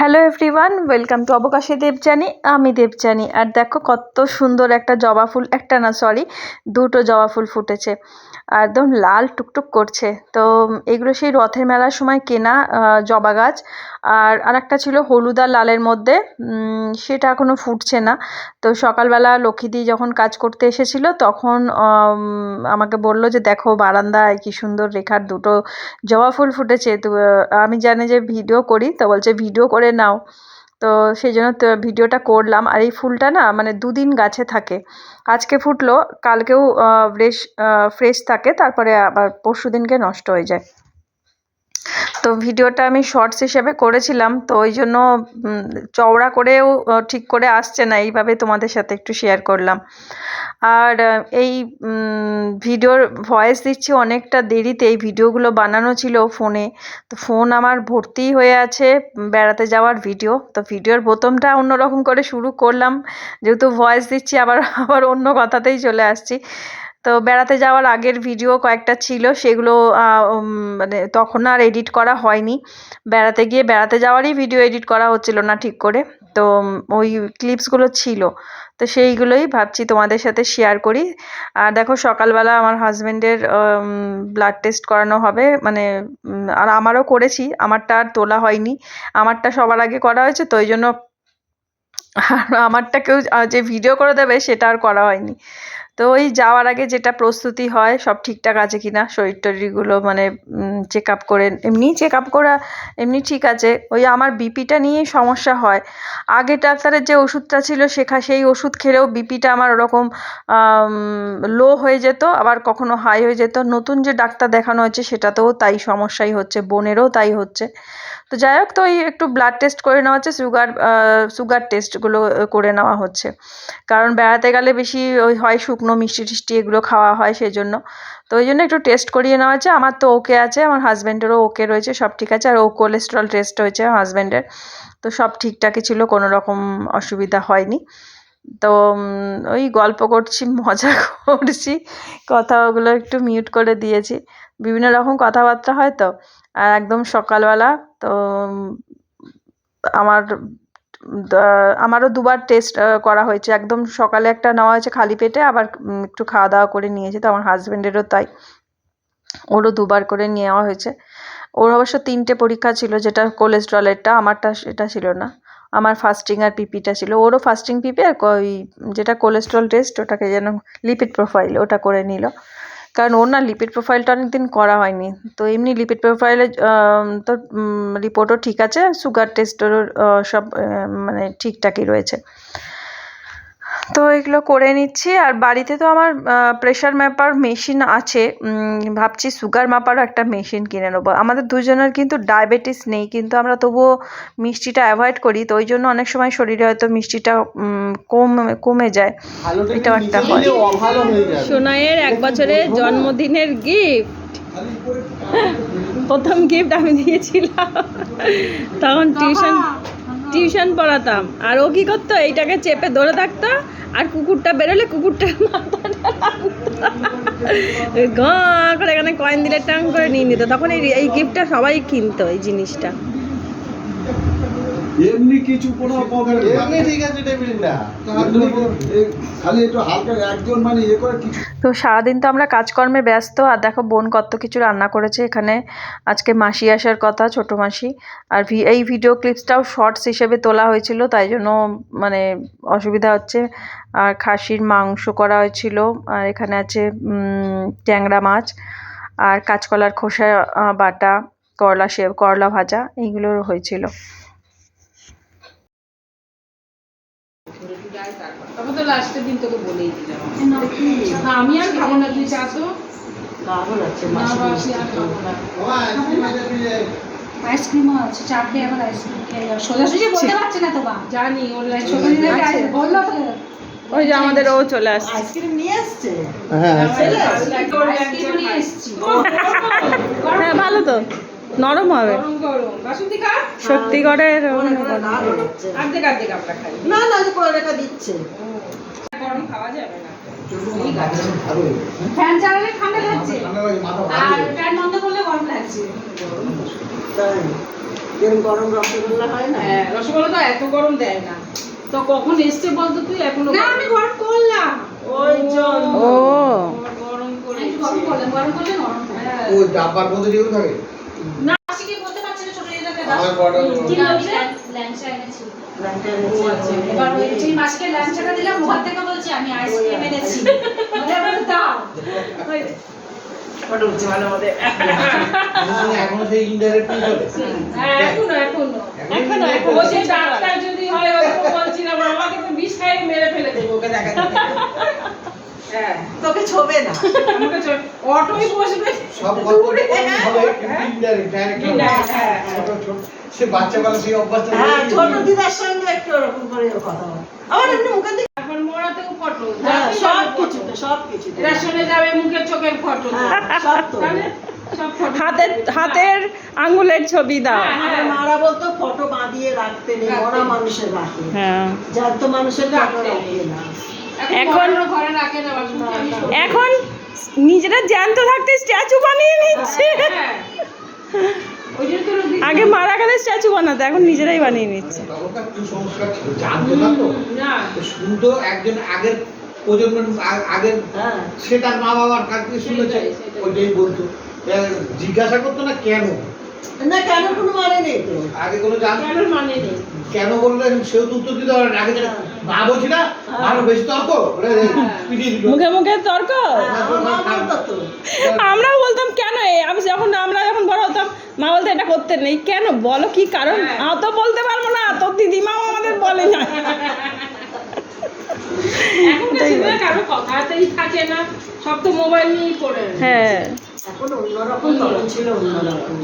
Hello everyone welcome to অবকাশে দেবজানি আমি দেবজানি আর দেখো কত সুন্দর একটা জবা ফুল, একটা না সরি দুটো জবা ফুল ফুটেছে। আর একদম লাল টুকটুক করছে। তো এগুলো সেই রথের মেলার সময় কেনা জবা গাছ। আর আরেকটা ছিল হলুদ আর লালের মধ্যে। সেটা এখনও ফুটছে না। তো সকালবেলা লক্ষ্মীদি যখন কাজ করতে এসেছিল, তখন আমাকে বলল যে, দেখো বারান্দায় কি সুন্দর রেখার দুটো জবা ফুল ফুটেছে। তো আমি জানি যে ভিডিও করি, তো বলছে, ভিডিও করে নাও। তো সেই জন্য তো ভিডিওটা করলাম। আর এই ফুলটা না মানে দুদিন গাছে থাকে। আজকে ফুটলো, কালকেও ফ্রেশ ফ্রেশ থাকে, তারপরে আবার পরশু দিনকে নষ্ট হয়ে যায়। তো ভিডিওটা আমি শর্টস হিসেবে করেছিলাম। তো ওই জন্য চওড়া করেও ঠিক করে আসছে না। এইভাবে তোমাদের সাথে একটু শেয়ার করলাম। আর এই ভিডিওর ভয়েস দিচ্ছি অনেকটা দেরিতে। এই ভিডিওগুলো বানানো ছিল ফোনে। তো ফোন আমার ভর্তি হয়ে আছে বেড়াতে যাওয়ার ভিডিও তো ভিডিওর প্রথমটা অন্যরকম করে শুরু করলাম। যেহেতু ভয়েস দিচ্ছি, আবার আবার অন্য কথাতেই চলে আসছি। তো বেড়াতে যাওয়ার আগের ভিডিও কয়েকটা ছিল, সেগুলো মানে তখন আর এডিট করা হয়নি। বেড়াতে গিয়ে বেড়াতে যাওয়ারই ভিডিও এডিট করা হচ্ছিল না ঠিক করে। তো ওই ক্লিপসগুলো ছিল। তো সেইগুলোই ভাবছি তোমাদের সাথে শেয়ার করি। আর দেখো সকালবেলা আমার হাজব্যান্ডের ব্লাড টেস্ট করানো হবে মানে আর আমারও করেছি, আমারটা আর তোলা হয়নি। আমারটা সবার আগে করা হয়েছে, তো ওই জন্য আর আমারটা কেউ যে ভিডিও করে দেবে সেটা আর করা হয়নি। তো ওই যাওয়ার আগে যেটা প্রস্তুতি হয়, সব ঠিকঠাক আছে কিনা? শরীর টরীরগুলো মানে চেক আপ করে, এমনি চেক আপ করা এমনি ঠিক আছে। ওই আমার বিপিটা নিয়েই সমস্যা হয়। আগে ডাক্তারের যে ওষুধটা ছিল, শেখা, সেই ওষুধ খেলেও বিপিটা আমার ওরকম লো হয়ে যেত, আবার কখনো হাই হয়ে যেত। নতুন যে ডাক্তার দেখানো হয়েছে, সেটাতেও তাই সমস্যাই হচ্ছে, বোনেরও তাই হচ্ছে। তো যাই হোক, তো ওই একটু ব্লাড টেস্ট করে নেওয়া হচ্ছে সুগার সুগার টেস্টগুলো করে নেওয়া হচ্ছে। কারণ বেড়াতে গেলে বেশি ওই হয় শুকনো মিষ্টি টিষ্টি এগুলো খাওয়া হয় সেই জন্য তো ওই জন্য একটু টেস্ট করিয়ে নেওয়া হচ্ছে। আমার তো ওকে আছে, আমার হাজব্যান্ডেরও ওকে রয়েছে, সব ঠিক আছে। আর ও কোলেস্ট্রল টেস্ট হয়েছে হাজব্যান্ডের তো সব ঠিকঠাকই ছিল, কোনো রকম অসুবিধা হয়নি। তো ওই গল্প করছি, মজা করছি, কথাগুলো একটু মিউট করে দিয়েছি। বিভিন্ন রকম কথাবার্তা হয় তো। আর একদম সকালবেলা তো আমার আমারও দুবার টেস্ট করা হয়েছে। একদম সকালে একটা নেওয়া হয়েছে খালি পেটে, আবার একটু খাওয়া দাওয়া করে নিয়েছে, তো আমার হাজব্যান্ডেরও তাই। ওরও দুবার করে নেওয়া হয়েছে। ওর অবশ্য তিনটে পরীক্ষা ছিল, যেটা কোলেস্ট্রলেরটা আমারটা সেটা ছিল না। আমার ফাস্টিং আর পিপিটা ছিল। ওরও ফাস্টিং পিপি আর ওই যেটা কোলেস্ট্রল টেস্ট ওটাকে যেন লিপিড প্রোফাইল ওটা করে নিল। কারণ ওর না লিপিড প্রোফাইলটা অনেক দিন করা হয়নি। তো এমনি লিপিড প্রোফাইলে তো রিপোর্টও ঠিক আছে সুগার টেস্টেরও সব মানে ঠিকঠাকই রয়েছে। তো এগুলো করে নিচ্ছি। আর বাড়িতে তো আমার প্রেশার মাপার মেশিন আছে। ভাবছি সুগার মাপারও একটা মেশিন কিনে নেব। আমাদের দুজনের কিন্তু ডায়াবেটিস নেই কিন্তু আমরা তবুও মিষ্টিটা অ্যাভয়েড করি। তো ওই জন্য অনেক সময় শরীরে হয়তো মিষ্টিটা কম কমে যায়। এটাও একটা হয়। সোনাইয়ের এক বছরের জন্মদিনের গিফট প্রথম গিফট আমি দিয়েছিলাম। তখন টিউশন টিউশন পড়াতাম। আর ও কি করতো? এইটাকে চেপে ধরে থাকতো আর কুকুরটা বেরোলে কুকুরটা ঘ করে এখানে কয়েন দিলে টাং করে নিয়ে নিত। তখন এই গিফটটা সবাই কিনতো, এই জিনিসটা। এমনি কিছু কোনো প্রবলেম এমনি ঠিক আছে টেবিল না। খালি একটু হালকা একজন মানে ইয়ে করে কিছু তো সারাদিন তো আমরা কাজকর্মে ব্যস্ত আর দেখো বোন কত কিছু রান্না করেছে এখানে। আজকে মাসি আসার কথা ছোট মাসি। আর ভি- এই ভিডিও ক্লিপসটাও শর্টস হিসেবে তোলা হয়েছিল তাই জন্য মানে অসুবিধা হচ্ছে। আর খাসির মাংস করা হয়েছিল আর এখানে আছে ট্যাংরা মাছ। আর কাঁচকলার খোসা বাটা করলা সেব করলা ভাজা এইগুলো হয়েছিল। তখন তো লাস্টের দিন তোকে বলেই দিলাম। আমি আর খাব না তুই চা তো। আইসক্রিমও আছে চা খেয়ে আবার আইসক্রিম খেয়ে যাও। সোজাসুজি বলতে পারছে না তো বা। জানি ওর ছোট দিনে বলল তো। ওই যে আমাদের ও চলে আসছে। আইসক্রিম নিয়ে আসছে? হ্যাঁ আইসক্রিম নিয়ে এসেছি। হ্যাঁ ভালো তো। নরম হবে। সত্যি অন্য গরম। না না করে রেখে দিচ্ছে। ফ্যান চালালে ঠান্ডা লাগছে। আর ফ্যান বন্ধ করলে গরম লাগছে। গরম রসগোল্লা হয় না? হ্যাঁ রসগোল্লা তো এত গরম দেয় না। তো কখন এসছে বলতো তুই? এখনও না আমি গরম করলাম। ওই জল। ও। গরম করে গরম করলাম গরম করলে নরম হয়। হ্যাঁ। ডাব্বার মধ্যে যেগুলো থাকে। মাসিকে বলতে পারছি না ছোট এটাকে আমার বড় কি বলছে? ল্যাংচা এনেছি। আচ্ছা। এবার ওই যে মাসিকে ল্যাংচাটা দিলাম ওখান থেকে বলছি আমি আইসক্রিম এনেছি। বলে বলে দাও ফটো উঠছে ভালো আমাদের এখনও সেই ইনডাইরেক্ট হ্যাঁ এখনও এখনও। এখনও এখনও ও ডাক্তার যদি হয় ওরকম বলছিলাম আমাকে তো বিষ খাইয়ে মেরে ফেলে দেবো ওকে দেখা হ্যাঁ। তোকে ছোবে না। আমাকে চ- অটোই বসবে। সব গল্প হবে ইনডাইরেক্ট ডাইরেক্ট Indirect, হ্যাঁ, হ্যাঁ। সে বাচ্চা বেলা সেই অভ্যাসটা হ্যাঁ ছোট দিদার সঙ্গে একটু ওরকম করে কথা বল। আমার এমনি মুখে দিকে এখন মরাতেও ফটো হ্যাঁ সব কিছুতে সব কিছুতে। রেশনে যাবে মুখের চোখের ফটো। হ্যাঁ সব তো। হাতের হাতের আঙ্গুলের ছবি দাও। মারা বলতো ফটো বাঁধিয়ে রাখতে নেই মরা মানুষের রাখে হ্যাঁ। জ্যান্ত মানুষের ফটো রাখে না। এখন এখন নিজেরা জ্যান্ত থাকতে স্ট্যাচু বানিয়ে নিচ্ছে। হ্যাঁ। আগে মারা গেলে স্ট্যাচু বানাতো এখন নিজেরাই বানিয়ে নিচ্ছে। তখনকার কুসংস্কার ছিল জানতো না তো? না। তো শুনতো একজন আগের প্রজন্মের আগের হ্যাঁ। সে তার মা বাবার কাছ থেকে শুনেছে। সেটাই, সেটাই। ওইটাই বলতো। জিজ্ঞাসা করতো না কেন? না কেন কোনো মানে নেই আগে কোনো জানতো কেন মানে নেই? কেন বলল সেও তো উত্তর দিতে পারে না। আগে মা বলছি না আরও বেশি তর্ক? মুখে মুখে তর্ক? হ্যাঁ, তো। আমরাও বলতাম কেন এ? আমি যখন আমরা যখন বড় হতাম মা বলতো এটা করতে নেই। কেন? বলো কি কারণ? হ্যাঁ। আ তো বলতে পারব না তোর দিদিমাও আমাদের বলে না। কারও কথাতেই থাকে না সব তো মোবাইল নিয়েই পড়ে হ্যাঁ। এখন অন্যরকম তখন ছিল অন্যরকম।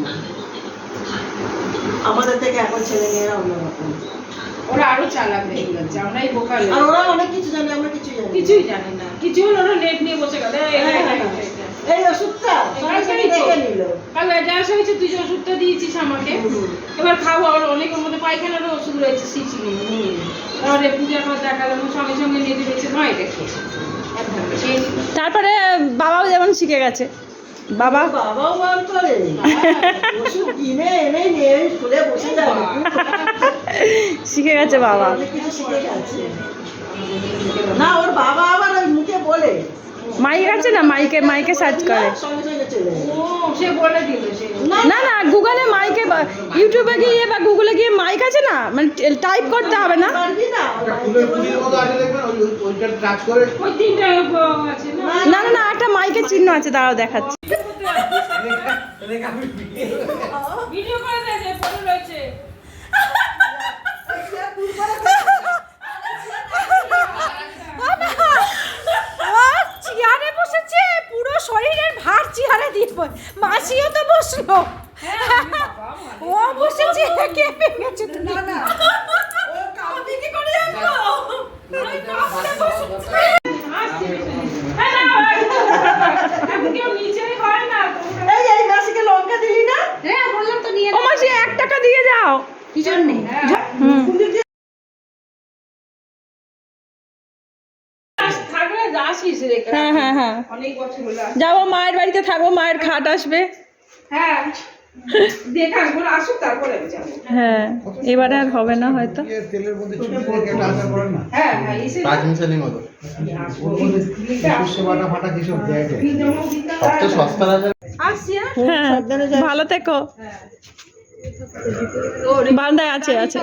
আমাদের থেকে এখন ছেলে মেয়েরা অন্যরকম। ওরা আরও চালাক হয়ে গেছে আমরাই বোকা হয়ে আর ওরা অনেক কিছু জানে আমরা কিছু জানি কিছুই জানে না। কিছু হলো ওরা নেট নিয়ে বসে গেল। এই, এই, এই, এই, এই। এই ওষুধটা সরাসরি এই নিল। কাল গ্যাস হয়েছে তুই যে ওষুধটা দিয়েছিস আমাকে এবার খাব আর অনেকের মধ্যে পায়খানারও ওষুধ রয়েছে সিচি নিয়ে এবারে পূজা করে দেখালাম ও সঙ্গে সঙ্গে নিয়ে এক ঘণ্টা খেয়ে নিল। তারপরে বাবাও যেমন শিখে গেছে। বাবা? বাবাও বার করে। ওষুধ কিনে এনে নিয়ে বসে যাবে। শিখে গেছে বাবা। না ওর বাবা আবার ওই মুখে বলে। মাইক আছে না? মাইকে মাইকে সার্চ করে। না না গুগলে মাইকে বা- ইউটিউবে গিয়ে বা গুগলে গিয়ে মাইক আছে না? মানে টাইপ করতে হবে না? না? না? না না না একটা মাইকের চিহ্ন আছে দাঁড়াও দেখাচ্ছি ভিডিও করে দেখে ফটো রয়েছে চেয়ারে বসেছে পুরো শরীরের ভার চেয়ারে দিয়ে মাসিও তো বসল। ও বসেছে কেঁপে গেছে? হ্যাঁ না এখন কেউ নিচেই হয় না তোমরা এই এই মাসিকে লঙ্কা দিলি না? হ্যাঁ বললাম তো নিয়ে ও মাসি এক টাকা দিয়ে যাও কি জন্যে? আসিস রেখে হ্যাঁ। অনেক বছর হলো যাব মায়ের বাড়িতে থাকব মায়ের খাট আসবে। হ্যাঁ হ্যাঁ এবারে আর হবে না হয়তো। হ্যাঁ হ্যাঁ হয়। ভালো থেকো। বারান্দায় আছে আছে।